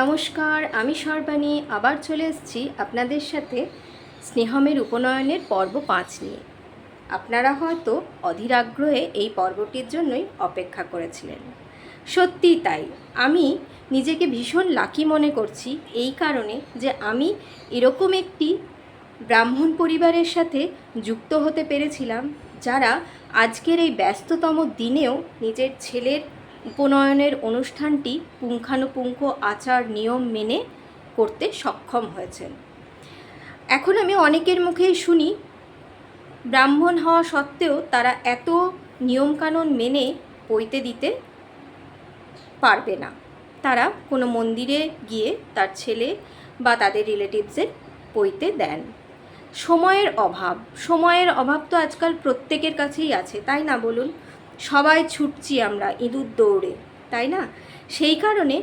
নমস্কার, আমি সর্বাণী। আবার চলে এসেছি আপনাদের সাথে স্নেহমের উপনয়নের পর্ব পাঁচ নিয়ে। আপনারা হয়তো অধীর আগ্রহে এই পর্বটির জন্যই অপেক্ষা করেছিলেন। সত্যিই তাই। আমি নিজেকে ভীষণ লাকি মনে করছি এই কারণে যে আমি এরকম একটি ব্রাহ্মণ পরিবারের সাথে যুক্ত হতে পেরেছিলাম, যারা আজকের এই ব্যস্ততম দিনেও নিজের ছেলের উপনয়নের অনুষ্ঠানটি পুঙ্খানুপুঙ্খ আচার নিয়ম মেনে করতে সক্ষম হয়েছেন। এখন আমি অনেকের মুখেই শুনি, ব্রাহ্মণ হওয়া সত্ত্বেও তারা এত নিয়মকানুন মেনে পইতে দিতে পারবে না। তারা কোনো মন্দিরে গিয়ে তার ছেলে বা তাদের রিলেটিভসের পইতে দেন। সময়ের অভাব সময়ের অভাব তো আজকাল প্রত্যেকের কাছেই আছে, তাই না বলুন? সবাই ছুটছি আমরা ইঁদুর দৌড়ে, তাই না? সেই কারণে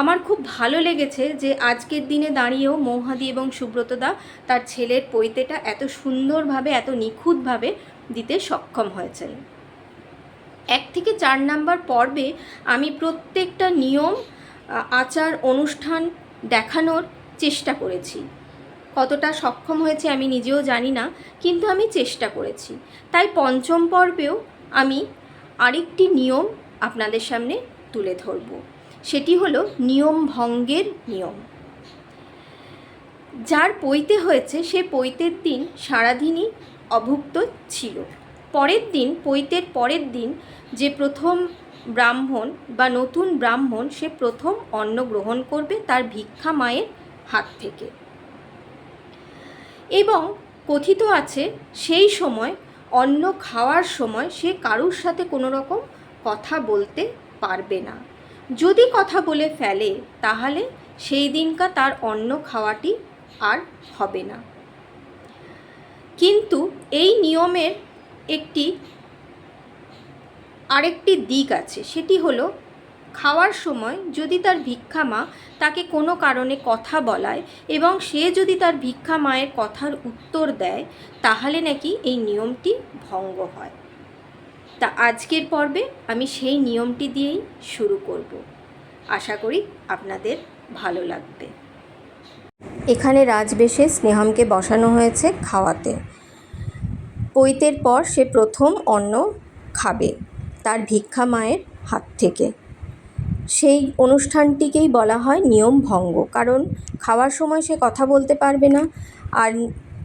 আমার খুব ভালো লেগেছে যে আজকের দিনে দাঁড়িয়েও মৌহাদি এবং সুব্রতদা তার ছেলের পৈতেটা এত সুন্দরভাবে, এত নিখুঁতভাবে দিতে সক্ষম হয়েছেন। এক থেকে চার নাম্বার পর্বে আমি প্রত্যেকটা নিয়ম আচার, অনুষ্ঠান দেখানোর চেষ্টা করেছি। কতটা সক্ষম হয়েছে আমি নিজেও জানি না, কিন্তু আমি চেষ্টা করেছি। তাই পঞ্চম পর্বেও আমি আরেকটি নিয়ম আপনাদের সামনে তুলে ধরব। সেটি হলো নিয়ম ভঙ্গের নিয়ম। যার পৈতে হয়েছে, সে পৈতের দিন সারাদিনই অভুক্ত ছিল। পরের দিন, পৈতের পরের দিন যে প্রথম ব্রাহ্মণ বা নতুন ব্রাহ্মণ, সে প্রথম অন্ন গ্রহণ করবে তার ভিক্ষা মায়ের হাত থেকে। এবং কথিত আছে, সেই সময় অন্ন খাওয়ার সময় সে কারুর সাথে কোনো রকম কথা বলতে পারবে না। যদি কথা বলে ফেলে, তাহলে সেই দিনকা তার অন্ন খাওয়াটি আর হবে না। কিন্তু এই নিয়মের একটি, আরেকটি দিক আছে। সেটি হলো খাওয়ার সময় যদি তার ভিক্ষা মা তাকে কোনো কারণে কথা বলায় এবং সে যদি তার ভিক্ষা মায়ের কথার উত্তর দেয়, তাহলে নাকি এই নিয়মটি ভঙ্গ হয়। তা আজকের পর্বে আমি সেই নিয়মটি দিয়েই শুরু করব। আশা করি আপনাদের ভালো লাগবে। এখানে রাজবেশে স্নেহমকে বসানো হয়েছে খাওয়াতে। পৈতের পর সে প্রথম অন্ন খাবে, তার ভিক্ষা মায়ের হাত থেকে। সেই অনুষ্ঠানটিকেই বলা হয় নিয়ম ভঙ্গ। কারণ খাওয়ার সময় সে কথা বলতে পারবে না আর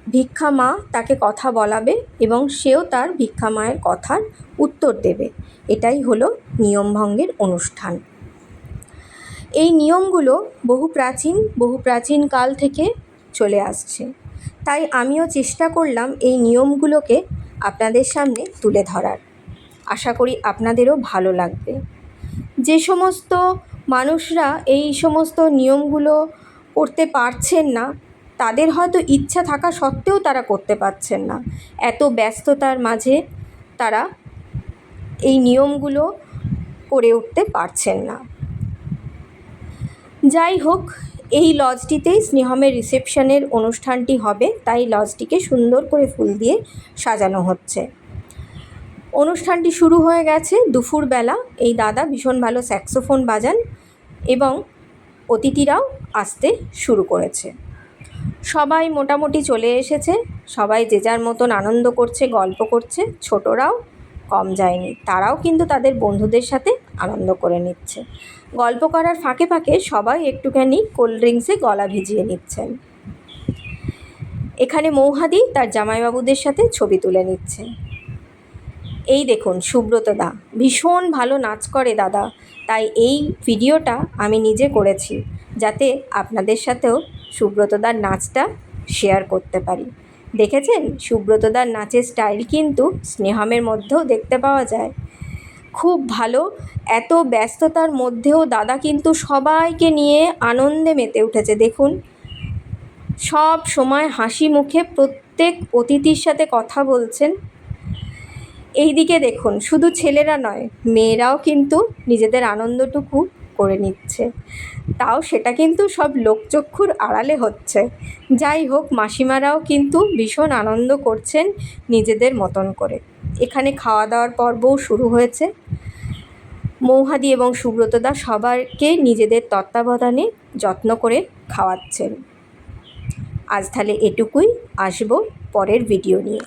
ভিক্ষা মা তাকে কথা বলাবে এবং সেও তার ভিক্ষা মায়ের কথার উত্তর দেবে। এটাই হলো নিয়ম ভঙ্গের অনুষ্ঠান। এই নিয়মগুলো বহু প্রাচীন বহু প্রাচীন কাল থেকে চলে আসছে। তাই আমিও চেষ্টা করলাম এই নিয়মগুলোকে আপনাদের সামনে তুলে ধরার। আশা করি আপনাদেরও ভালো লাগবে। যে সমস্ত মানুষরা এই সমস্ত নিয়মগুলো করতে পারছেন না, তাদের হয়তো ইচ্ছা থাকা সত্ত্বেও তারা করতে পারছেন না। এত ব্যস্ততার মাঝে তারা এই নিয়মগুলো করে উঠতে পারছেন না। যাই হোক, এই লজটিতেই স্নেহমের রিসেপশনের অনুষ্ঠানটি হবে, তাই লজটিকে সুন্দর করে ফুল দিয়ে সাজানো হচ্ছে। অনুষ্ঠানটি শুরু হয়ে গেছে দুপুরবেলা। এই দাদা ভীষণ ভালো স্যাক্সোফোন বাজান এবং অতিথিরাও আসতে শুরু করেছে। সবাই মোটামুটি চলে এসেছে। সবাই যে যার মতন আনন্দ করছে, গল্প করছে। ছোটরাও কম যায়নি। তারাও কিন্তু তাদের বন্ধুদের সাথে আনন্দ করে নিচ্ছে। গল্প করার ফাঁকে ফাঁকে সবাই একটুখানি কোল্ড ড্রিঙ্কসে গলা ভিজিয়ে নিচ্ছেন। এখানে মৌহাদি তার জামাইবাবুদের সাথে ছবি তুলে নিচ্ছে। এই দেখুন, সুব্রত দা। ভীষণ ভালো নাচ করে দাদা। তাই এই ভিডিওটা আমি নিজে করেছি, যাতে আপনাদের সাথেও সুব্রতদার নাচটা শেয়ার করতে পারি। দেখেছেন? সুব্রতদার নাচের স্টাইল কিন্তু স্নেহমের মধ্যেও দেখতে পাওয়া যায়। খুব ভালো। এত ব্যস্ততার মধ্যেও দাদা কিন্তু সবাইকে নিয়ে আনন্দে মেতে উঠেছে। দেখুন, সব সময় হাসি মুখে প্রত্যেক অতিথির সাথে কথা বলছেন। এইদিকে দেখুন, শুধু ছেলেরা নয়, মেয়েরাও কিন্তু নিজেদের আনন্দটুকু করে নিচ্ছে। তাও সেটা কিন্তু সব লোকচক্ষুর আড়ালে হচ্ছে। যাই হোক, মাসিমারাও কিন্তু ভীষণ আনন্দ করছেন নিজেদের মতন করে। এখানে খাওয়া দাওয়ার পর্বও শুরু হয়েছে। মৌহাদি এবং সুব্রতদা সবাইকে নিজেদের তত্ত্বাবধানে যত্ন করে খাওয়াচ্ছেন। আজ তাহলে এটুকুই, আসব পরের ভিডিও নিয়ে।